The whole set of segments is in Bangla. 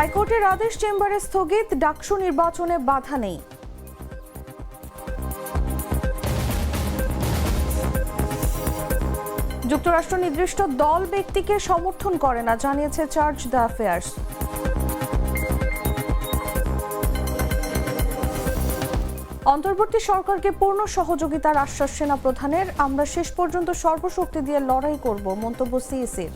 হাইকোর্টের আদেশ চেম্বারে স্থগিত, ডাকসু নির্বাচনে বাধা নেই। যুক্তরাষ্ট্র নির্দিষ্ট দল ব্যক্তিকে সমর্থন করে না, জানিয়েছে চার্জ দ্য অ্যাফেয়ার্স। অন্তর্বর্তী সরকারকে পূর্ণ সহযোগিতার আশ্বাস সেনা প্রধানের আমরা শেষ পর্যন্ত সর্বশক্তি দিয়ে লড়াই করব, মন্তব্য সিইসির।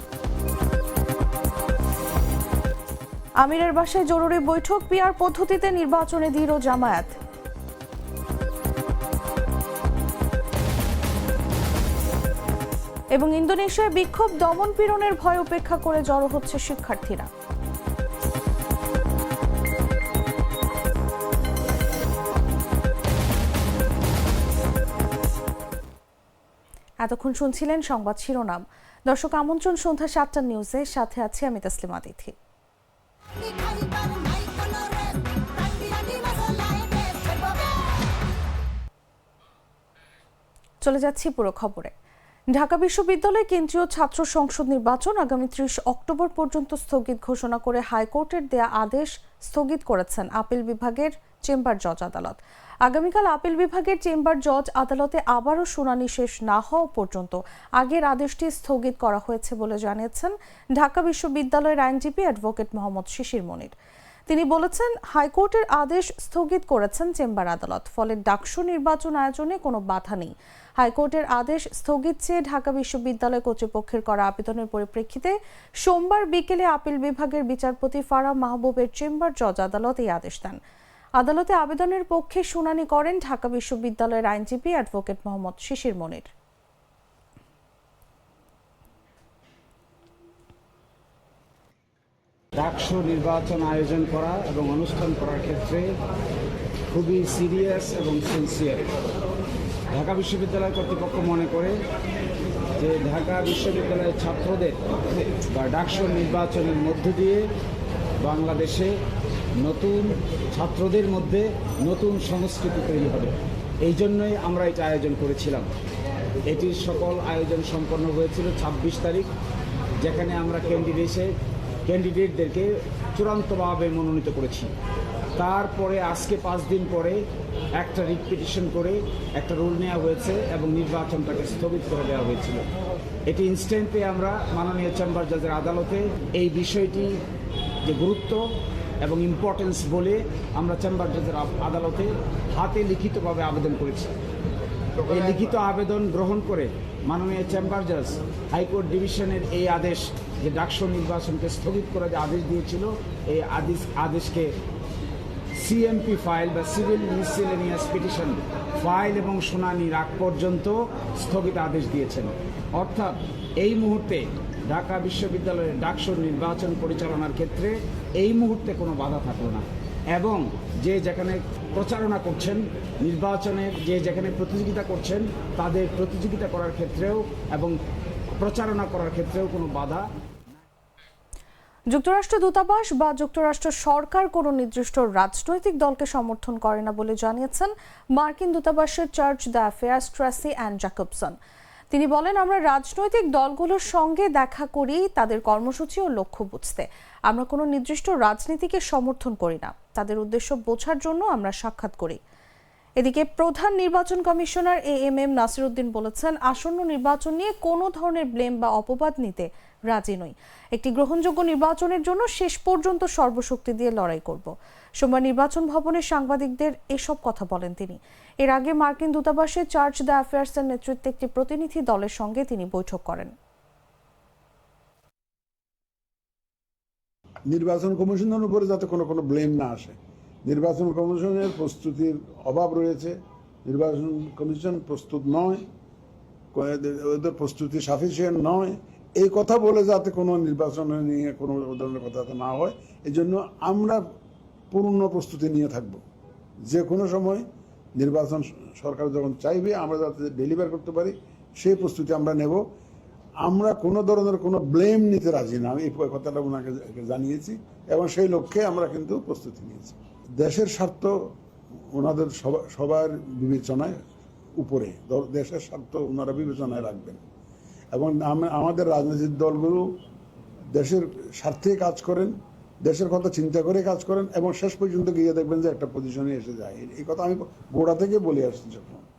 আমিরের বাসায় জরুরি বৈঠক, পিআর পদ্ধতিতে নির্বাচনে দৃঢ় জামায়াত। এবং ইন্দোনেশিয়ায় বিক্ষোভ, দমন পীড়নের ভয় উপেক্ষা করে জড়ো হচ্ছে শিক্ষার্থীরা। এতক্ষণ শুনছিলেন সংবাদ শিরোনাম। দর্শক, আমন্ত্রণ সন্ধ্যা সাতটা নিউজে সাথে আছি আমি তাসলিমা তিথি চলে যাচ্ছি পুরো খবরে। ঢাকা বিশ্ববিদ্যালয় কেন্দ্রীয় ছাত্র সংসদ নির্বাচন আগামী ত্রিশ অক্টোবর পর্যন্ত স্থগিত ঘোষণা করে হাইকোর্টের দেয়া আদেশ স্থগিত করেছেন আপিল বিভাগের চেম্বার জজ আদালত। আগামীকাল আপিল বিভাগের চেম্বার জজ আদালতে আবারও শুনানি শেষ না হওয়া পর্যন্ত আগের আদেশটি স্থগিত করা হয়েছে বলে জানিয়েছেন ঢাকা বিশ্ববিদ্যালয়ের আইনজীবী অ্যাডভোকেট মোহাম্মদ শিশির মনির। তিনি বলেছেন, হাইকোর্টের আদেশ স্থগিত করেছেন চেম্বার আদালত, ফলে ডাকসু নির্বাচন আয়োজনে কোনো বাধা নেই। হাইকোর্টের আদেশ স্থগিত চেয়ে ঢাকা বিশ্ববিদ্যালয় কর্তৃপক্ষের করা আবেদনের পরিপ্রেক্ষিতে সোমবার বিকেলে আপিল বিভাগের বিচারপতি ফারাহ মাহবুবের চেম্বার জজ আদালত এই আদেশ দেন। আদালতে আবেদনের পক্ষে শুনানি করেন ঢাকা বিশ্ববিদ্যালয়ের আইনজীবী অ্যাডভোকেট মোহাম্মদ শিশির মনির। ডাকসু নির্বাচন আয়োজন করা এবং অনুষ্ঠান করার ক্ষেত্রে খুবই সিরিয়াস এবং সিনসিয়ার ঢাকা বিশ্ববিদ্যালয় কর্তৃপক্ষ মনে করে যে ঢাকা বিশ্ববিদ্যালয়ের ছাত্রদের বা ডাকসু নির্বাচনের মধ্য দিয়ে বাংলাদেশে নতুন ছাত্রদের মধ্যে নতুন সংস্কৃতি তৈরি হবে। এই জন্যই আমরা এটা আয়োজন করেছিলাম। এটির সকল আয়োজন সম্পন্ন হয়েছিল ছাব্বিশ তারিখ, যেখানে আমরা ক্যান্ডিডেটে ক্যান্ডিডেটদেরকে চূড়ান্তভাবে মনোনীত করেছি। তারপরে আজকে পাঁচ দিন পরে একটা রিপিটিশন করে একটা রুল নেওয়া হয়েছে এবং নির্বাচনটাকে স্থগিত করে দেওয়া হয়েছিল। এটি ইনস্ট্যান্টে আমরা মাননীয় চেম্বার জজের আদালতে এই বিষয়টি যে গুরুত্ব এবং ইম্পর্টেন্স বলে আমরা চেম্বার জজের আদালতে হাতে লিখিতভাবে আবেদন করেছি। এই লিখিত আবেদন গ্রহণ করে মাননীয় চেম্বার জাজ হাইকোর্ট ডিভিশনের এই আদেশ যে ডাকসু নির্বাচনকে স্থগিত করে যে আদেশ দিয়েছিল, এই আদেশ, আদেশকে সিএমপি ফাইল বা সিভিল মিসিলেনিয়াস পিটিশন ফাইল এবং শুনানির আগ পর্যন্ত স্থগিত আদেশ দিয়েছেন। অর্থাৎ এই মুহূর্তে ঢাকা বিশ্ববিদ্যালয়ের ডাকসুর নির্বাচন পরিচালনার ক্ষেত্রে এই মুহূর্তে কোনো বাধা থাকল না। এবং যে যেখানে প্রচারণা করছেন নির্বাচনের যে যেখানে প্রতিযোগিতা করছেন, তাদের প্রতিযোগিতা করার ক্ষেত্রেও এবং প্রচারণা করার ক্ষেত্রেও কোনো বাধা যুক্তরাষ্ট্র দূতাবাস বা যুক্তরাষ্ট্র সরকার কোনো নির্দিষ্ট রাজনৈতিক দলকে সমর্থন করে না বলে জানিয়েছেন মার্কিন দূতাবাসের charge d' affaires Tracey Ann Jacobson তিনি বলেন, আমরা রাজনৈতিক দলগুলোর সঙ্গে দেখা করি তাদের কর্মসূচি ও লক্ষ্য বুঝতে আমরা কোনো নির্দিষ্ট রাজনীতিকে সমর্থন করি না। তাদের উদ্দেশ্য বোঝার জন্য আমরা সাক্ষাৎ করি। এদিকে প্রধান নির্বাচন commissioner A M M Nasiruddin বলেছেন, আসন্ন নির্বাচন নিয়ে কোনো ধরনের ব্লেম বা অপবাদ নিতে রাজি নই। একটি গ্রহণযোগ্য নির্বাচনের জন্য শেষ পর্যন্ত সর্বশক্তি দিয়ে লড়াই করব। সোমবার নির্বাচন ভবনে সাংবাদিকদের এসব কথা বলেন তিনি। এর আগে মার্কিন দূতাবাসে চার্চ দ্য অ্যাফেয়ার্সের নেতৃত্বে একটি প্রতিনিধি দলের সঙ্গে তিনি বৈঠক করেন। নির্বাচন কমিশনের উপরে যাতে কোনো কোনো ব্লেম না আসে। নির্বাচন কমিশনের প্রস্তুতির অভাব রয়েছে। নির্বাচন কমিশন প্রস্তুত নয়। ওদের প্রস্তুতি সাফিসিয়েন্ট নয়। এই কথা বলে যাতে কোনো নির্বাচন নিয়ে কোনো ধরনের কথা না হয় এই জন্য আমরা পূর্ণ প্রস্তুতি নিয়ে থাকব। যে কোনো সময় নির্বাচন সরকার যখন চাইবে, আমরা যাতে ডেলিভার করতে পারি, সেই প্রস্তুতি আমরা নেব। আমরা কোনো ধরনের কোনো ব্লেম নিতে রাজি না। আমি এই কথাটা ওনাকে জানিয়েছি এবং সেই লক্ষ্যে আমরা কিন্তু প্রস্তুতি নিয়েছি। দেশের স্বার্থ ওনাদের সবা- সবার বিবেচনায় উপরে। দেশের স্বার্থ ওনারা বিবেচনায় রাখবেন। এবং আমাদের রাজনৈতিক দলগুলো দেশের স্বার্থে কাজ করেন, দেশের কথা চিন্তা করে কাজ করেন এবং শেষ পর্যন্ত গিয়ে দেখবেন যে একটা পজিশনে এসে যায়। এই কথা আমি গোড়া থেকে বলে আসছি যখন।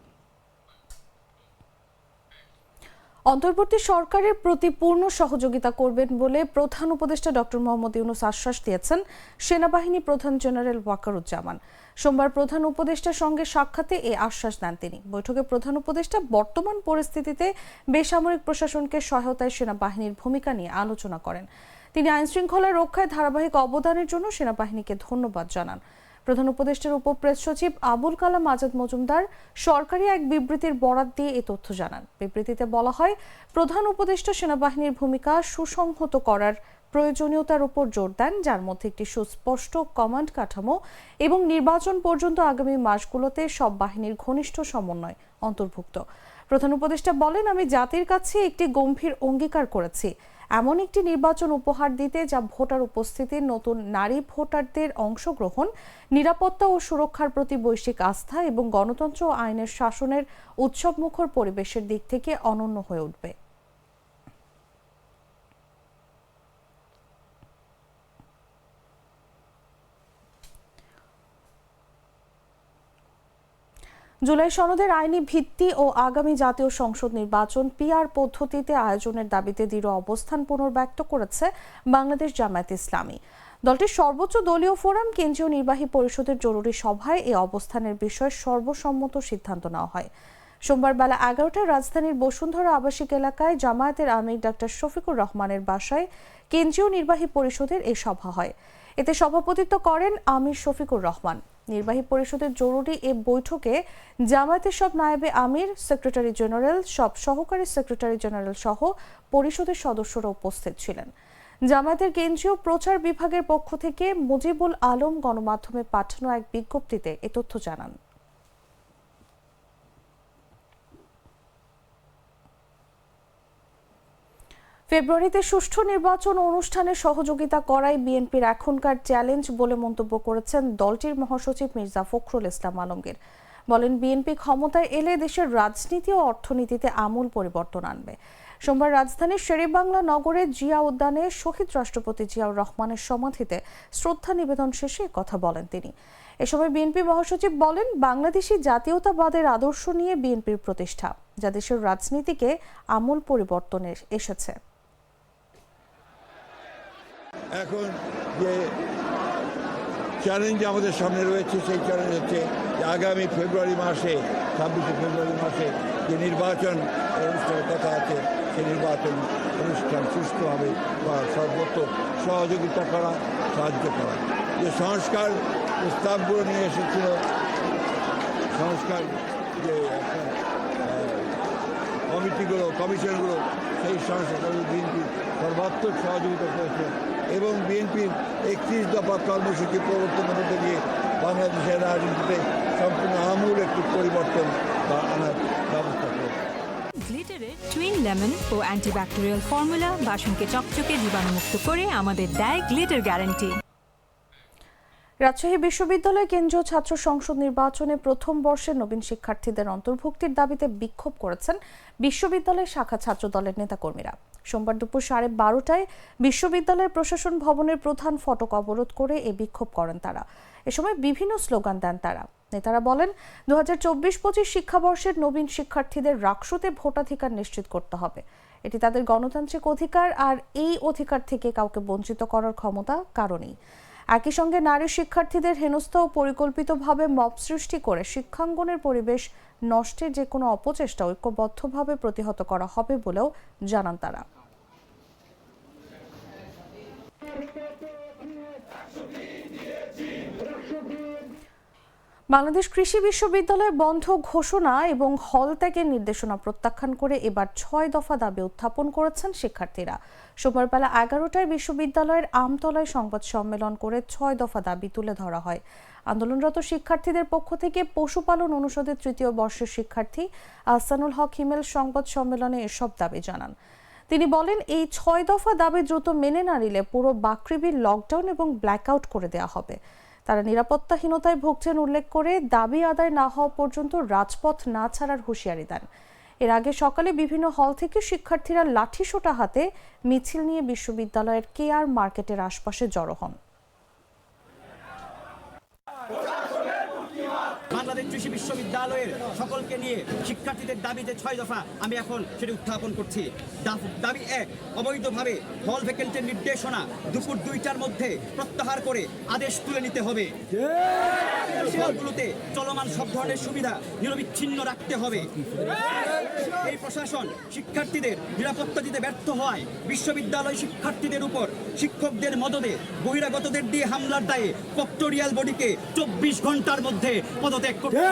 অন্তর্বর্তী সরকারের প্রতি পূর্ণ সহযোগিতা করবেন বলে প্রধান উপদেষ্টা ডক্টর মোহাম্মদ ইউনুস আশ্বাস দিয়েছেন সেনাবাহিনী প্রধান জেনারেল ওয়াকারুজ্জামান। সোমবার প্রধান উপদেষ্টার সঙ্গে সাক্ষাতে এ আশ্বাস দেন তিনি। বৈঠকে প্রধান উপদেষ্টা বর্তমান পরিস্থিতিতে বেসামরিক প্রশাসনকে সহায়তায় সেনাবাহিনীর ভূমিকা নিয়ে আলোচনা করেন। তিনি আইনশৃঙ্খলা রক্ষায় ধারাবাহিক অবদানের জন্য সেনাবাহিনীকে ধন্যবাদ জানান। প্রধান উপদেষ্টার উপপ্রেস সচিব আবুল কালাম আজাদ মজুমদার সরকারি এক বিবৃতির বরাত দিয়ে এ তথ্য জানান। বিবৃতিতে বলা হয়, প্রধান উপদেষ্টা সেনাবাহিনীর ভূমিকা সুসংহত করার প্রয়োজনীয়তার উপর জোর দেন, যার মধ্যে একটি সুস্পষ্ট কমান্ড কাঠামো এবং নির্বাচন পর্যন্ত আগামী মাসগুলোতে সব বাহিনীর ঘনিষ্ঠ সমন্বয় অন্তর্ভুক্ত। প্রধান উপদেষ্টা বলেন, আমি জাতির কাছে একটি গম্ভীর অঙ্গীকার করেছি। এমন একটি নির্বাচন উপহার দিতে যা ভোটার উপস্থিতি নতুন নারী ভোটারদের অংশগ্রহণ, নিরাপত্তা ও সুরক্ষার প্রতি বৈশ্বিক আস্থা এবং গণতন্ত্র ও আইনের শাসনের উৎসবমুখর পরিবেশের দিক থেকে অনন্য হয়ে উঠবে। জুলাই সনদের আইনি ভিত্তি ও আগামী জাতীয় সংসদ নির্বাচন পিআর পদ্ধতিতে আয়োজনের দাবিতে দৃঢ় অবস্থান পুনর্ব্যক্ত করেছে বাংলাদেশ জামায়াত ইসলামী। দলটির সর্বোচ্চ দলীয় ফোরাম কেন্দ্রীয় নির্বাহী পরিষদের জরুরি সভায় এই অবস্থানের বিষয়ে সর্বসম্মত সিদ্ধান্ত নেওয়া হয়। সোমবার বেলা এগারোটায় রাজধানীর বসুন্ধরা আবাসিক এলাকায় জামায়াতের আমির ডাক্তার শফিকুর রহমানের বাসায় কেন্দ্রীয় নির্বাহী পরিষদের এই সভা হয়। এতে সভাপতিত্ব করেন আমির শফিকুর রহমান। নির্বাহী পরিষদের জরুরি এ বৈঠকে জামায়াতের সব নায়েবে আমির, সেক্রেটারি জেনারেল, সব সহকারী সেক্রেটারি জেনারেল সহ পরিষদের সদস্যরা উপস্থিত ছিলেন। জামায়াতের কেন্দ্রীয় প্রচার বিভাগের পক্ষ থেকে মুজিবুল আলম গণমাধ্যমে পাঠানো এক বিজ্ঞপ্তিতে এ তথ্য জানান। ফেব্রুয়ারিতে সুষ্ঠু নির্বাচন অনুষ্ঠানে সহযোগিতা করাই বিএনপির এখনকার চ্যালেঞ্জ বলে মন্তব্য করেছেন দলটির মহাসচিব মির্জা ফখরুল ইসলাম আলমগীর। বলেন, বিএনপি ক্ষমতায় এলে দেশের রাজনীতি ও অর্থনীতিতে আমূল পরিবর্তন আনবে। সোমবার রাজধানীর শেরেবাংলা নগরে জিয়া উদ্যানে শহীদ রাষ্ট্রপতি জিয়াউর রহমানের সমাধিতে শ্রদ্ধা নিবেদন শেষে কথা বলেন তিনি। এ সময় বিএনপি মহাসচিব বলেন, বাংলাদেশি জাতীয়তাবাদের আদর্শ নিয়ে বিএনপির প্রতিষ্ঠা, যা দেশের রাজনীতিকে আমূল পরিবর্তনের এসেছে। এখন যে চ্যালেঞ্জ আমাদের সামনে রয়েছে, সেই চ্যালেঞ্জ হচ্ছে আগামী ফেব্রুয়ারি মাসে, ছাব্বিশে ফেব্রুয়ারি মাসে যে নির্বাচন অনুষ্ঠানের কথা আছে, সেই নির্বাচন অনুষ্ঠান সুষ্ঠুভাবে বা সর্বত্র সহযোগিতা করা, সাহায্য করা। যে সংস্কার প্রস্তাবগুলো নিয়ে এসেছিল, সংস্কার যে কমিটিগুলো, কমিশনগুলো, সেই সংস্কার বিএনপি সর্বাত্মক সহযোগিতা করেছে। এবং বিএনপির একত্রিশ দফা কর্মসূচি প্রবর্তনের মধ্যে দিয়ে বাংলাদেশের রাজনীতিতে সম্পূর্ণ আমূল একটি পরিবর্তন বা আনার ব্যবস্থা করেছে। গ্লিটারের টুইন লেমন ও অ্যান্টিব্যাকটেরিয়াল ফর্মুলা বাসনকে চকচকে জীবাণুমুক্ত করে আমাদের দেয় গ্লিটার গ্যারান্টি রাজশাহী বিশ্ববিদ্যালয় কেন্দ্রীয় ছাত্র সংসদ নির্বাচনে প্রথম বর্ষের নবীন শিক্ষার্থীদের অন্তর্ভুক্তির দাবিতে বিক্ষোভ করেছেন বিশ্ববিদ্যালয়ের শাখা ছাত্র দলের নেতাকর্মীরা। সোমবার দুপুর সাড়ে বারোটায় বিশ্ববিদ্যালয়ের প্রশাসন ভবনের প্রধান ফটক অবরোধ করে এ বিক্ষোভ করেন তারা। এ সময় বিভিন্ন স্লোগান দেন তারা। নেতারা বলেন দু হাজার চব্বিশ পঁচিশ শিক্ষাবর্ষের নবীন শিক্ষার্থীদের রাকসুতে ভোটাধিকার নিশ্চিত করতে হবে। এটি তাদের গণতান্ত্রিক অধিকার আর এই অধিকার থেকে কাউকে বঞ্চিত করার ক্ষমতা কারণেই। একই সঙ্গে নারী শিক্ষার্থীদের হেনস্থা ও পরিকল্পিতভাবে মব সৃষ্টি করে শিক্ষাঙ্গনের পরিবেশ নষ্টের যে কোনো অপচেষ্টা ঐক্যবদ্ধভাবে প্রতিহত করা হবে বলেও জানান তারা। বাংলাদেশ কৃষি বিশ্ববিদ্যালয় বন্ধ ঘোষণা এবং হল ত্যাগের নির্দেশনা প্রত্যাখ্যান করে এবার ছয় দফা দাবি উত্থাপন করেছেন শিক্ষার্থীরা। সোমবার বেলা এগারোটায় বিশ্ববিদ্যালয়ের আমতলায় সংবাদ সম্মেলন করে ছয় দফা দাবি তুলে ধরা হয়। আন্দোলনরত শিক্ষার্থীদের পক্ষ থেকে পশুপালন অনুষদের তৃতীয় বর্ষের শিক্ষার্থী আহসানুল হক হিমেল সংবাদ সম্মেলনে এসব দাবি জানান। তিনি বলেন, এই ছয় দফা দাবি দ্রুত মেনে না নিলে পুরো বাকৃবির লকডাউন এবং ব্ল্যাকআউট করে দেওয়া হবে। তারা নিরাপত্তাহীনতায় ভুগছেন উল্লেখ করে দাবি আদায় না হওয়া পর্যন্ত রাজপথ না ছাড়ার হুঁশিয়ারি দেন। এর আগে সকালে বিভিন্ন হল থেকে শিক্ষার্থীরা লাঠিসোঁটা হাতে মিছিল নিয়ে বিশ্ববিদ্যালয়ের কেয়ার মার্কেটের আশপাশে জড়ো হন। কৃষি বিশ্ববিদ্যালয়ের সকলকে নিয়ে শিক্ষার্থীদের দাবি যে ছয় দফা আমি এখন সেটি উত্থাপন করছি দাবি এক, অবৈধভাবে হল ভ্যাকেন্টের নির্দেশনা দুপুর দুইটার মধ্যে প্রত্যাহার করে আদেশ তুলে নিতে হবে হলগুলোতে চলমান সব ধরনের সুবিধা নিরবিচ্ছিন্ন রাখতে হবে এই প্রশাসন শিক্ষার্থীদের নিরাপত্তা দিতে ব্যর্থ হয় বিশ্ববিদ্যালয় শিক্ষার্থীদের উপর শিক্ষকদের মদদে বহিরাগতদের দিয়ে হামলার দায়ে ফক্টোরিয়াল বডিকে চব্বিশ ঘণ্টার মধ্যে পদত্যাগ করতে।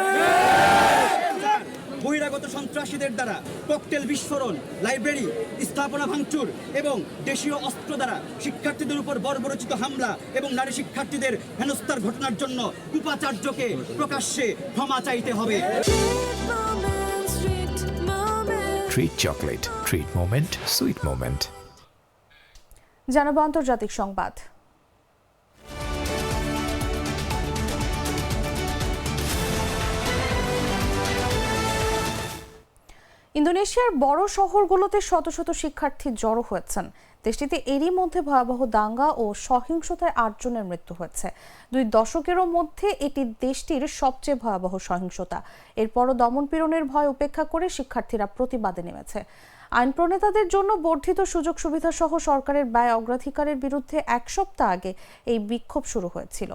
বহিরাগত সন্ত্রাসীদের দ্বারা ককটেল বিস্ফোরণ লাইব্রেরি স্থাপনা ভাঙচুর এবং দেশীয় অস্ত্র দ্বারা শিক্ষার্থীদের উপর বর্বরচিত হামলা এবং নারী শিক্ষার্থীদের হেনস্থার ঘটনার জন্য উপাচার্যকে প্রকাশ্যে ক্ষমা চাইতে হবে Treat chocolate. Treat moment. Sweet moment. জানাব আন্তর্জাতিক সংবাদ ইন্দোনেশিয়ার বড় শহরগুলোতে শত শত শিক্ষার্থী জড়ো হয়েছেন। দেশটিতে এরই মধ্যে ভয়াবহ দাঙ্গা ও সহিংসতায় আটজনের মৃত্যু হয়েছে। দুই দশকেরও মধ্যে এটি দেশটির সবচেয়ে ভয়াবহ সহিংসতা। এরপরও দমনপীড়নের ভয় উপেক্ষা করে শিক্ষার্থীরা প্রতিবাদে নেমেছে। আইন প্রণেতাদের জন্য বর্ধিত সুযোগ সুবিধা সহ সরকারের ব্যয় অগ্রাধিকারের বিরুদ্ধে এক সপ্তাহ আগে এই বিক্ষোভ শুরু হয়েছিল।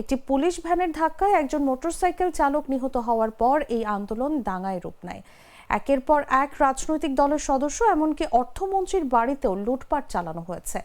একটি পুলিশ ভ্যানের ধাক্কায় একজন মোটরসাইকেল চালক নিহত হওয়ার পর এই আন্দোলন দাঙ্গায় রূপ নেয়। একের পর এক রাজনৈতিক দলের সদস্য, এমনকি অর্থমন্ত্রীর বাড়িতেও লুটপাট চালানো হয়েছে।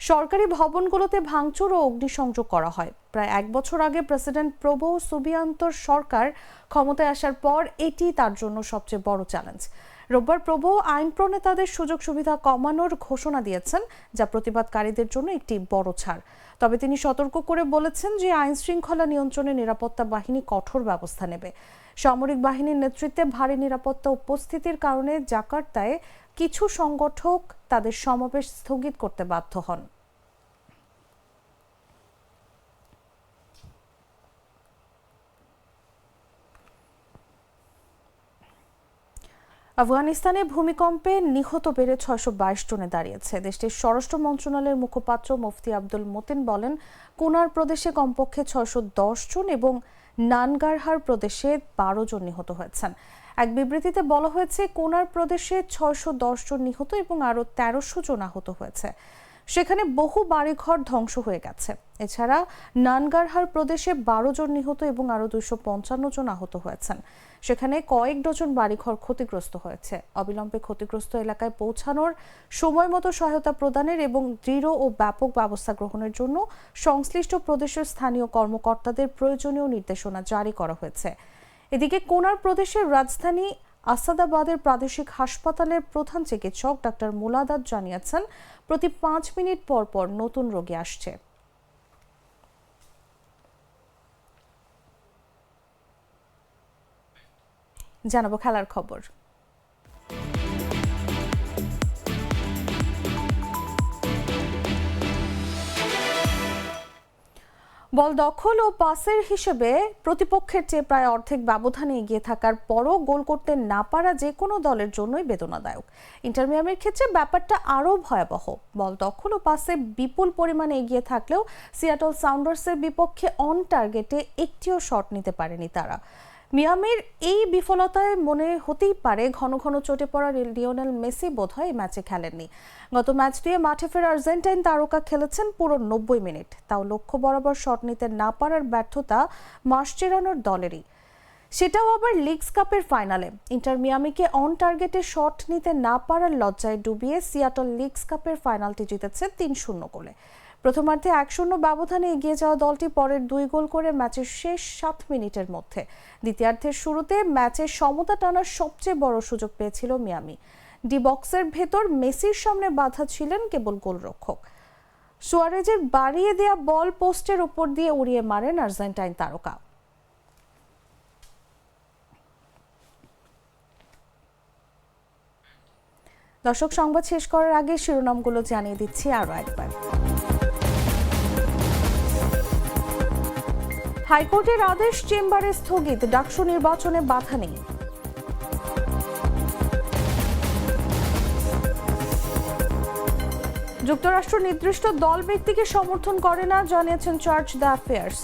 সরকারি ভবনগুলোতে ভাঙচুর ও অগ্নিসংযোগ করা হয়। প্রায় এক বছর আগে প্রেসিডেন্ট প্রভো সুবিয়ান্তর সরকার ক্ষমতায় আসার পর এটি তার জন্য সবচেয়ে বড় চ্যালেঞ্জ। রোববার প্রভো আইন প্রণেতাদের সুযোগ সুবিধা কমানোর ঘোষণা দিয়েছেন, যা প্রতিবাদকারীদের জন্য একটি বড় ছাড়। তবে তিনি সতর্ক করে বলেছেন যে আইন শৃঙ্খলা নিয়ন্ত্রণে নিরাপত্তা বাহিনী কঠোর ব্যবস্থা নেবে। সামরিক বাহিনীর নেতৃত্বে ভারী নিরাপত্তা উপস্থিতির কারণে জাকার্তায় কিছু সংগঠক তাদের সমাবেশ স্থগিত করতে বাধ্য হন। আফগানিস্তানে ভূমিকম্পে নিহত বেড়ে ছয়শো বাইশ জনে দাঁড়িয়েছে। দেশটির স্বরাষ্ট্র মন্ত্রণালয়ের মুখপাত্র মুফতি আব্দুল মতিন বলেন, কুনার প্রদেশে কমপক্ষে ছয়শো দশ জন এবং নানগারহার প্রদেশে বারো জন নিহত হয়েছেন। এক বিবৃতিতে বলা হয়েছে, কোনার প্রদেশে ছয়শো দশ জন নিহত এবং আরও তেরোশো জন আহত হয়েছে। সেখানে বহু বাড়িঘর ধ্বংস হয়ে গেছে। এছাড়া নানগারহার প্রদেশে বারো জন নিহত এবং আরও দুইশো পঞ্চান্ন জন আহত হয়েছেন। সেখানে কয়েক ডজন বাড়িঘর ক্ষতিগ্রস্ত হয়েছে। অবিলম্বে ক্ষতিগ্রস্ত এলাকায় পৌঁছানোর সময় মতো সহায়তা প্রদানের এবং দৃঢ় ও ব্যাপক ব্যবস্থা গ্রহণের জন্য সংশ্লিষ্ট প্রদেশের স্থানীয় কর্মকর্তাদের প্রয়োজনীয় নির্দেশনা জারি করা হয়েছে। এদিকে কোনার প্রদেশের রাজধানী আসাদাবাদের প্রাদেশিক হাসপাতালের প্রধান চিকিৎসক ডাক্তার মোলাদাদ জানিয়েছেন, প্রতি পাঁচ মিনিট পর পর নতুন রোগী আসছে। জানাব খেলার খবর। বল দখল ও পাসের হিসেবে প্রতিপক্ষের চেয়ে প্রায় অর্ধেক ব্যবধানে এগিয়ে থাকার পরও গোল করতে না পারা যে কোনো দলের জন্যই বেদনাদায়ক। ইন্টারমিয়ামের ক্ষেত্রে ব্যাপারটা আরও ভয়াবহ। বল দখল ও পাসে বিপুল পরিমাণে এগিয়ে থাকলেও সিয়াটল সাউন্ডার্সের বিপক্ষে অন টার্গেটে একটিও শট নিতে পারেনি তারা। মিয়ামির এই বিফলতায় মনে হতেই পারে ঘন ঘন চটে পড়া লিওনেল মেসি বোধহয় এই ম্যাচে খেলেননি। গত ম্যাচ দিয়ে মাঠে ফেরা আর্জেন্টাইন তারকা খেলেছেন পুরো নব্বই মিনিট। তাও লক্ষ্য বরাবর শট নিতে না পারার ব্যর্থতা মাস চেরানোর দলেরই। সেটাও আবার লিগস কাপের ফাইনালে। ইন্টার মিয়ামিকে অন টার্গেটে শট নিতে না পারার লজ্জায় ডুবিয়ে সিয়াটল লিগস কাপের ফাইনালটি জিতেছে তিন শূন্য গোলে। প্রথমার্ধে এক শূন্য ব্যবধানে এগিয়ে যাওয়া দলটি পরের দুই গোল করে ম্যাচের শেষ সাত মিনিটের মধ্যে। দ্বিতীয়ার্ধের শুরুতে ম্যাচের সমতা টানার সবচেয়ে বড় সুযোগ পেয়েছিল মিয়ামি। ডি বক্সের ভেতর মেসির সামনে বাধা ছিলেন কেবল গোলরক্ষক। সুয়ারেজের বাড়িয়ে দেয়া বল পোস্টের ওপর দিয়ে উড়িয়ে মারেন আর্জেন্টাইন তারকা। দর্শক, সংবাদ শেষ করার আগে শিরোনামগুলো জানিয়ে দিচ্ছি আরও একবার। হাইকোর্টের আদেশ চেম্বারে স্থগিত, ডাকসু নির্বাচনে বাধা নেই। যুক্তরাষ্ট্র নির্দিষ্ট দল ব্যক্তিকে সমর্থন করে না, জানিয়েছেন চার্চ দ্য অ্যাফেয়ার্স।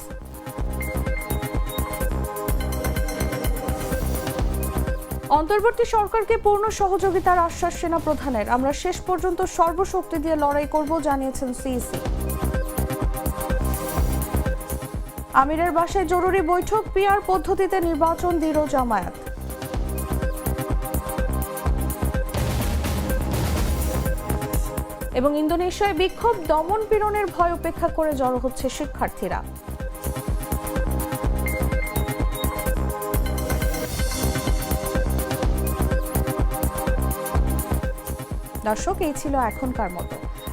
অন্তর্বর্তী সরকারকে পূর্ণ সহযোগিতার আশ্বাস সেনা প্রধানের আমরা শেষ পর্যন্ত সর্বশক্তি দিয়ে লড়াই করব, জানিয়েছেন সিইসি। আমিরের বাসায় জরুরি বৈঠক, পিআর পদ্ধতিতে নির্বাচন দিল জামায়াত। এবং ইন্দোনেশিয়ায় বিক্ষোভ, দমন পীড়নের ভয় উপেক্ষা করে জড়ো হচ্ছে শিক্ষার্থীরা। দর্শক, এই ছিল এখনকার মতো।